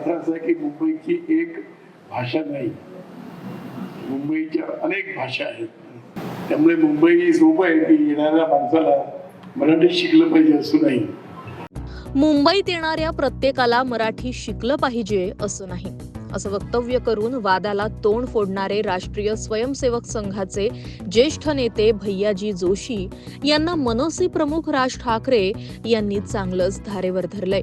अर्थ असा की मुंबईची एक भाषा नाही. मुंबईच्या अनेक भाषा आहेत. त्यामुळे मुंबई सोपं आहे की येणाऱ्या माणसाला मराठी शिकलं पाहिजे असं नाही. मुंबईत येणाऱ्या प्रत्येकाला मराठी शिकलं पाहिजे असं नाही. असं वक्तव्य करून वादाला तोंड फोडणारे राष्ट्रीय स्वयंसेवक संघाचे ज्येष्ठ नेते भैयाजी जोशी यांना मनसे प्रमुख राज ठाकरे यांनी चांगलंच धारेवर धरलंय.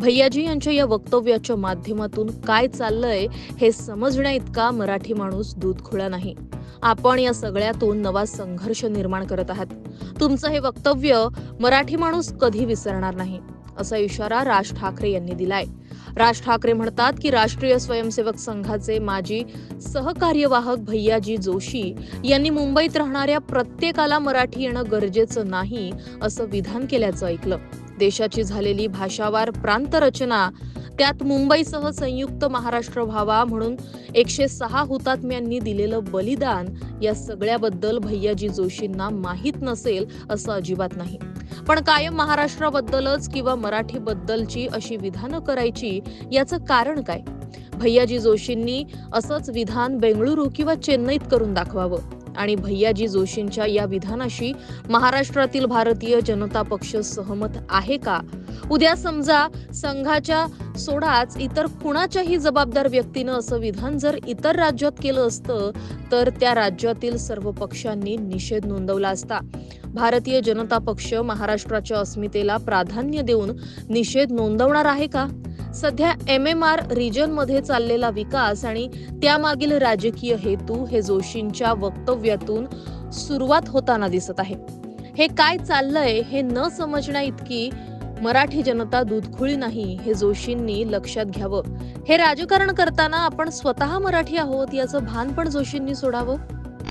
भैयाजी यांच्या या वक्तव्याच्या माध्यमातून काय चाललंय हे समजण्या इतका मराठी माणूस दूध खुळा नाही. आपण या सगळ्यातून नवा संघर्ष निर्माण करत आहात. तुमचं हे वक्तव्य मराठी माणूस कधी विसरणार नाही असा इशारा राज ठाकरे यांनी दिलाय. राज ठाकरे म्हणतात की राष्ट्रीय स्वयंसेवक संघाचे माजी सहकार्यवाहक भैयाजी जोशी यांनी मुंबईत राहणाऱ्या प्रत्येकाला मराठी येणं गरजेचं नाही असं विधान केल्याचं ऐकलं. देशाची झालेली भाषावार प्रांत रचना त्यात मुंबईसह संयुक्त महाराष्ट्र व्हावा म्हणून एकशे सहा हुतात्म्यांनी दिलेलं बलिदान या सगळ्याबद्दल भैयाजी जोशींना माहीत नसेल असं अजिबात नाही. पण कायम महाराष्ट्राबद्दलच किंवा मराठीबद्दलची अशी विधानं करायची याचं कारण काय? भैयाजी जोशींनी असंच विधान बेंगळुरू किंवा चेन्नईत करून दाखवावं. आणि भैयाजी जोशींच्या या विधानाशी महाराष्ट्रातील भारतीय जनता पक्ष सहमत आहे का? उद्या समजा संघाच्या सोडाच इतर कुणाच्याही जबाबदार व्यक्तीनं असं विधान जर इतर राज्यात केलं असतं तर त्या राज्यातील सर्व पक्षांनी निषेध नोंदवला असता. भारतीय जनता पक्ष महाराष्ट्राच्या अस्मितेला प्राधान्य देऊन निषेध नोंदवणार आहे का? सध्या एम एम आर रिजनमध्ये चाललेला विकास आणि त्यामागील राजकीय हेतू हे जोशींच्या वक्तव्यातून सुरुवात होताना दिसत आहे. हे काय चाललंय हे न समजण्या इतकी मराठी जनता दूधखुळी नाही हे जोशींनी लक्षात घ्यावं. हे राजकारण करताना आपण स्वतः मराठी आहोत याचं भान पण जोशींनी सोडावं?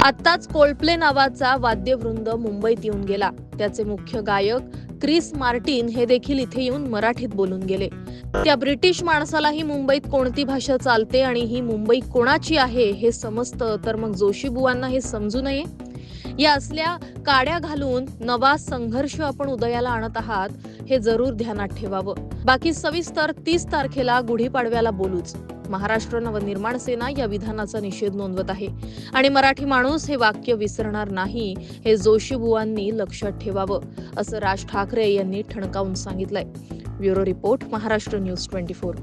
आत्ताच कोल्डप्ले नावाचा वाद्यवृंद मुंबईत येऊन गेला. त्याचे मुख्य गायक क्रिस मार्टिन हे देखील इथे येऊन मराठीत बोलून गेले. त्या ब्रिटिश माणसालाही मुंबईत कोणती भाषा चालते आणि ही मुंबई कोणाची आहे हे समजतं तर मग जोशी बुवांना हे समजू नये? या असल्या काड्या घालून नवा संघर्ष आपण उदयाला आणत आहात हे जरूर ध्यानात ठेवावं. बाकी सविस्तर तीस तारखेला गुढीपाडव्याला बोलूच. महाराष्ट्र नवनिर्माण सेना या विधानाचा निषेध नोंदवत आहे. आणि मराठी माणूस हे वाक्य विसरणार नाही हे जोशीबुवांनी लक्षात ठेवावं असं राज ठाकरे यांनी ठणकावून सांगितलंय. Bureau report Maharashtra news twenty four.